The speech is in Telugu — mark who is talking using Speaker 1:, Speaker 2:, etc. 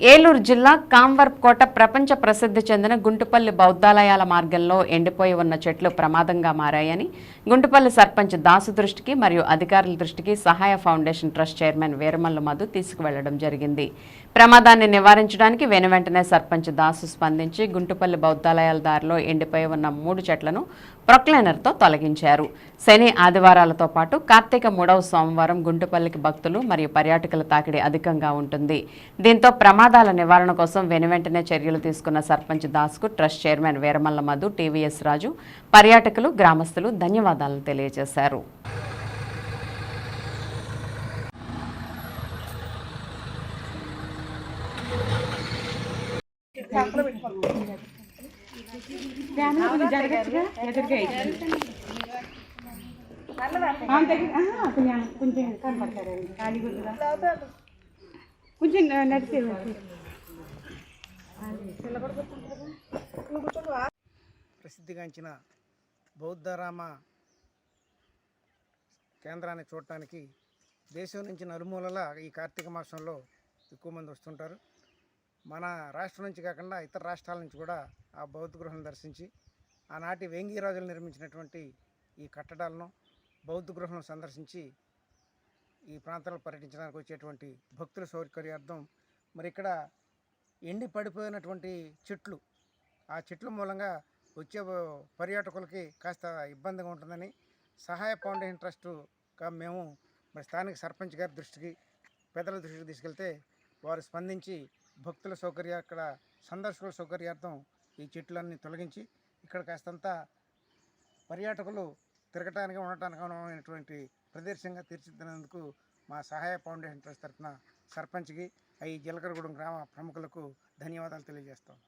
Speaker 1: ఏలూరు జిల్లా కాంవర్కోట ప్రపంచ ప్రసిద్ధి చెందిన గుంటుపల్లి బౌద్ధాలయాల మార్గంలో ఎండిపోయి ఉన్న చెట్లు ప్రమాదంగా మారాయని గుంటుపల్లి సర్పంచ్ దాసు దృష్టికి మరియు అధికారుల దృష్టికి Sahaya foundation trust chairman Veeramallu Madhu తీసుకువెళ్ళడం జరిగింది. ప్రమాదాన్ని నివారించడానికి వెనువెంటనే సర్పంచ్ దాసు స్పందించి గుంటుపల్లి బౌద్ధాలయాల దారిలో ఎండిపోయి ఉన్న మూడు చెట్లను ప్రొక్లైనర్తో తొలగించారు. శని ఆదివారాలతో పాటు కార్తీక మూడవ సోమవారం గుంటుపల్లికి భక్తులు మరియు పర్యాటకుల తాకిడి అధికంగా ఉంటుంది. దీంతో ప్రమాదాల నివారణ కోసం వెనువెంటనే చర్యలు తీసుకున్న sarpanch దాస్కు trust chairman Veeramalla Madhu TVS Raju పర్యాటకులు గ్రామస్తులు ధన్యవాదాలు తెలియజేశారు.
Speaker 2: కొంచెం కనపడతారండి ఖాళీ కొంచెం నడిచే
Speaker 3: ప్రసిద్ధిగాంచిన బౌద్ధరామ కేంద్రాన్ని చూడటానికి దేశం నుంచి నలుమూలల ఈ కార్తీక మాసంలో ఎక్కువ మంది వస్తుంటారు. మన రాష్ట్రం నుంచి కాకుండా ఇతర రాష్ట్రాల నుంచి కూడా ఆ బౌద్ధ గృహం దర్శించి ఆనాటి వేంగిరాజులు నిర్మించినటువంటి ఈ కట్టడాలను బౌద్ధ గృహం సందర్శించి ఈ ప్రాంతాల్లో పర్యటించడానికి వచ్చేటువంటి భక్తుల సౌకర్యార్థం మరి ఇక్కడ ఎండి పడిపోయినటువంటి చెట్లు ఆ చెట్ల మూలంగా వచ్చే పర్యాటకులకి కాస్త ఇబ్బందిగా ఉంటుందని సహాయ ఫౌండేషన్ ట్రస్టుగా మేము మరి స్థానిక సర్పంచ్ గారి దృష్టికి పెద్దల దృష్టికి తీసుకెళ్తే వారు స్పందించి భక్తుల సౌకర్య అక్కడ సందర్శకుల సౌకర్యార్థం ఈ చెట్లన్నీ తొలగించి ఇక్కడ కాస్తంత పర్యాటకులు తిరగటానికి ఉండటానికి అనువైనటువంటి ప్రదేశంగా తీర్చిదిద్దినందుకు మా సహాయ ఫౌండేషన్ ట్రస్ట్ తరఫున సర్పంచ్కి ఈ జీలకర్రగూడెం గ్రామ ప్రముఖులకు ధన్యవాదాలు తెలియజేస్తాం.